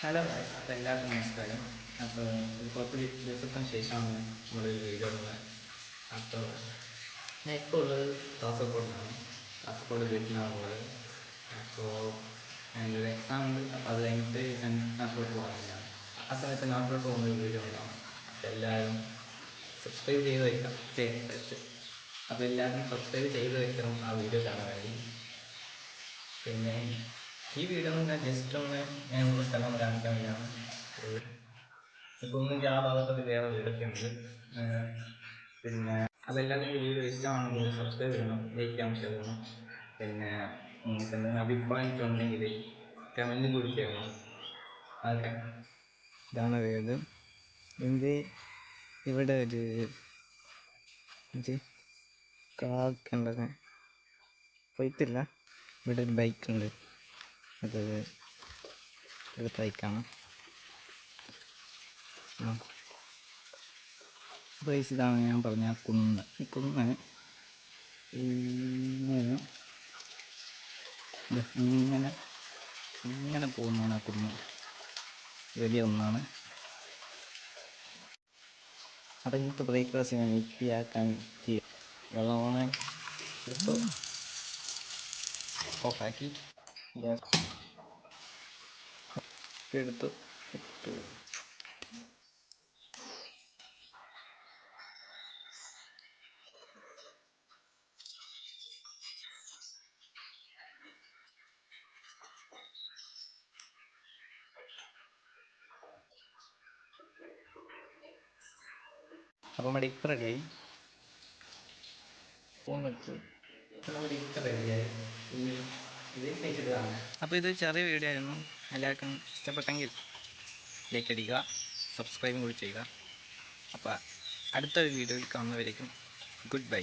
Hello അപ്പോൾ എല്ലാവർക്കും നമസ്കാരം. അപ്പോൾ കുറച്ച് ദിവസത്തിന് ശേഷമാണ് നമ്മൾ വീഡിയോ അപ്പോൾ ഞാൻ ഇപ്പോൾ ഉള്ളത് കാസർഗോഡിലാണ് കാസർഗോഡ് വീട്ടിലാണ് ഉള്ളത്. അപ്പോൾ ഒരു എക്സാം ഉണ്ട്. അപ്പോൾ അത് കഴിഞ്ഞിട്ട് ഞാൻ നാട്ടിലോട്ട് പോകുന്നതാണ് ആ സമയത്ത് നാട്ടിലോട്ട് പോകുന്ന വീഡിയോ ഉണ്ടാവും. എല്ലാവരും സബ്സ്ക്രൈബ് ചെയ്ത് വയ്ക്കാം അപ്പൊ എല്ലാവരും സബ്സ്ക്രൈബ് ചെയ്ത് വയ്ക്കണം ആ വീഡിയോ കാണാൻ വേണ്ടി. പിന്നെ ഈ വീഡിയോ ഞാൻ ജസ്റ്റ് ഒന്ന് ഞാൻ സ്ഥലം കാണിക്കാൻ വേണ്ടിയാണ് ഇപ്പൊ ഒന്നും ആ ഭാഗത്തൊക്കെ വേറെ വീടൊക്കെ ഉണ്ട് ഏഹ് പിന്നെ അതെല്ലാവരും വീഡിയോ ഇഷ്ടമാണെങ്കിൽ സബ്സ്ക്രൈബ് ചെയ്യണം ലൈക്ക് ചെയ്യാൻ ചെയ്യണം. പിന്നെ നിങ്ങൾക്ക് എന്തെങ്കിലും അഭിപ്രായം ഉണ്ടെങ്കിൽ കമന്റ് കൂടി ചെയ്യണം. അതെ. ഇതാണ് വീട്. ഇത് ഇവിടെ ഒരു ഇത് പോയിട്ടില്ല. ഇവിടെ ഒരു ബൈക്കുണ്ട് അത് ഒരു ബൈക്കാണ് പ്രൈസ് ഇതാണ് ഞാൻ പറഞ്ഞ ആ കുന്ന് ഈ കുന്ന് ഇങ്ങനെ ദേ ഇങ്ങനെ ഇങ്ങനെ പോകുന്നതാണ് ആ കുന്ന് വലിയ ഒന്നാണ് അപ്പം ഇന്നത്തെ ബ്രേക്ക്ഫാസ്റ്റ് ഞാൻ ഇപ്പിയാക്കാൻ ചെയ്യും വെള്ളമാണ് എടുത്തു ഓഫാക്കി ഗ്യാസ് എടുത്തു ഇട്ടു. അപ്പം ഇത്ര റെഡിയായി ഫോൺ വെച്ച്. നമ്മുടെ ഇത്ര റെഡിയായി അപ്പോൾ ഇത് ചെറിയ വീഡിയോ ആയിരുന്നു. എല്ലാവർക്കും ഇഷ്ടപ്പെട്ടെങ്കിൽ ലൈക്ക് അടിക്കുക സബ്സ്ക്രൈബും കൂടി ചെയ്യുക. അപ്പോൾ അടുത്തൊരു വീഡിയോയിൽ കാണുന്നവരേക്കും ഗുഡ് ബൈ